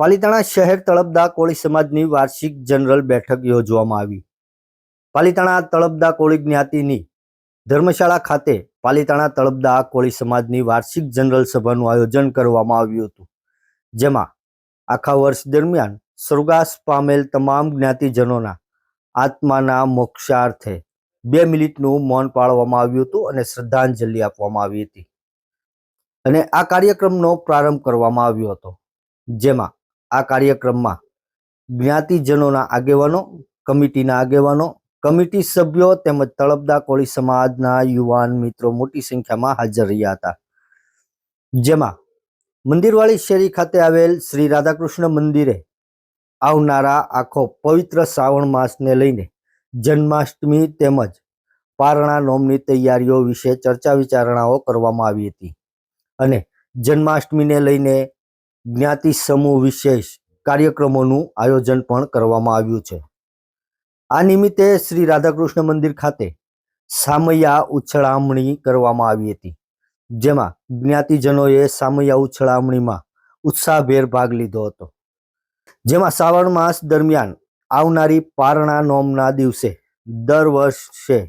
પાલિતાણા શહેર તળપદા કોળી સમાજની વાર્ષિક જનરલ બેઠક યોજવામાં આવી. પાલિતાણા તળપદા કોળી જ્ઞાતિની ધર્મશાળા ખાતે પાલિતાણા તળપદા કોળી સમાજની વાર્ષિક જનરલ સભાનું આયોજન કરવામાં આવ્યું હતું, જેમાં આખા વર્ષ દરમિયાન સ્વર્ગાસ પામેલ તમામ જ્ઞાતિજનોના આત્માના મોક્ષાર્થે બે મિનિટનું મૌન પાળવામાં આવ્યું હતું અને શ્રદ્ધાંજલિ આપવામાં આવી હતી. અને આ કાર્યક્રમનો પ્રારંભ કરવામાં આવ્યો હતો, જેમાં આ કાર્યક્રમમાં જ્ઞાતિજનોના આગેવાનો, કમિટીના આગેવાનો, કમિટી સભ્યો તેમજ તળપદા કોળી સમાજના યુવાન મિત્રો મોટી સંખ્યામાં હાજર રહ્યા હતા. જેમાં મંદિરવાળી શેરી ખાતે આવેલ શ્રી રાધાકૃષ્ણ મંદિરે આવનારા આખો પવિત્ર શ્રાવણ માસને લઈને જન્માષ્ટમી તેમજ પારણા નોમની તૈયારીઓ વિશે ચર્ચા વિચારણાઓ કરવામાં આવી હતી. અને જન્માષ્ટમીને લઈને જ્ઞાતિ સમૂહ વિશેષ કાર્યક્રમોનું આયોજન પણ કરવામાં આવ્યું છે. આ નિમિત્તે શ્રી રાધાકૃષ્ણ મંદિર ખાતે સામૈયા ઉછળામણી કરવામાં આવી હતી. જેમાં જ્ઞાતિજનોએ સામૈયા ઉછળામણીમાં ઉત્સાહભેર ભાગ લીધો હતો. જેમાં શ્રાવણ માસ દરમિયાન આવનારી પારણા નોમના દિવસે દર વર્ષે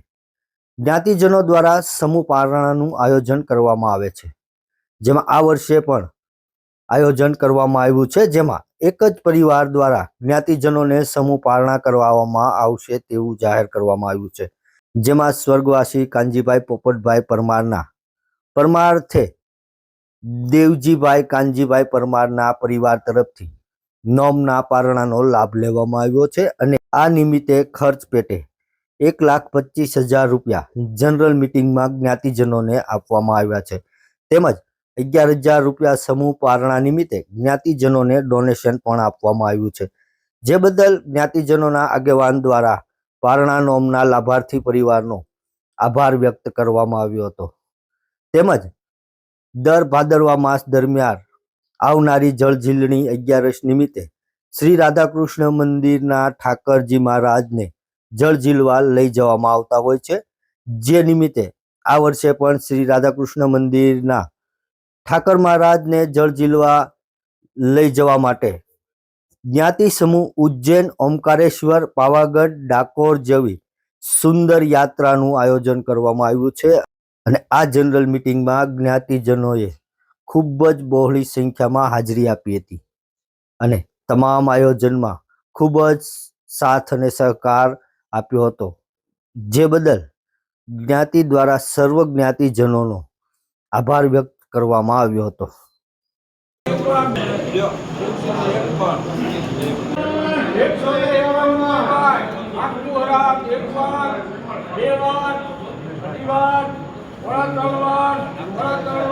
જ્ઞાતિજનો દ્વારા સમૂહ પારણાનું આયોજન કરવામાં આવે છે. જેમાં આ વર્ષે પણ આયોજન કરવામાં આવ્યું છે, જેમાં એક જ પરિવાર દ્વારા જ્ઞાતિજનોને સમૂહ પારણા કરવામાં આવશે તેવું જાહેર કરવામાં આવ્યું છે. જેમાં સ્વર્ગવાસી કાનજીભાઈ પોપટભાઈ પરમારના, પરમાર્થે દેવજીભાઈ કાનજીભાઈ પરમારના પરિવાર તરફથી નોમના પારણાનો લાભ લેવામાં આવ્યો છે અને આ નિમિત્તે ખર્ચ પેટે એક લાખ પચીસ હજાર રૂપિયા જનરલ મિટિંગમાં જ્ઞાતિજનોને આપવામાં આવ્યા છે. તેમજ અગિયાર હજાર રૂપિયા સમૂહ પારણા નિમિત્તે જ્ઞાતિજનોને ડોનેશન પણ આપવામાં આવ્યું છે. જે બદલ જ્ઞાતિજનોના આગેવાન દ્વારા પારણા નોમના લાભાર્થી પરિવારનો આભાર વ્યક્ત કરવામાં આવ્યો હતો. તેમજ દર ભાદરવા માસ દરમિયાન આવનારી જળઝીલણી અગિયારસ નિમિત્તે શ્રી રાધાકૃષ્ણ મંદિરના ઠાકરજી મહારાજને જળ ઝીલવા લઈ જવામાં આવતા હોય છે. જે નિમિત્તે આ વર્ષે પણ શ્રી રાધાકૃષ્ણ મંદિરના ઠાકર મહારાજને જળજીલવા લઈ જવા માટે. જ્ઞાતિ સમૂહ ઉજ્જૈન, ઓમકારેશ્વર, પાવાગઢ, ડાકોર જેવી સુંદર યાત્રાનું આયોજન કરવામાં આવ્યું છે અને આ જનરલ મિટિંગમાં જ્ઞાતિજનોએ ખૂબ જ બહોળી સંખ્યામાં હાજરી આપી હતી અને તમામ આયોજનમાં ખૂબ જ સાથ અને સહકાર આપ્યો હતો. જે બદલ જ્ઞાતિ દ્વારા સર્વ જ્ઞાતિજનોનો આભાર વ્યક્ત કરવામાં આવ્યો હતો. એકસો એકાવનમાં આખું હરામ એક વાર વાર વાર વડા વાહ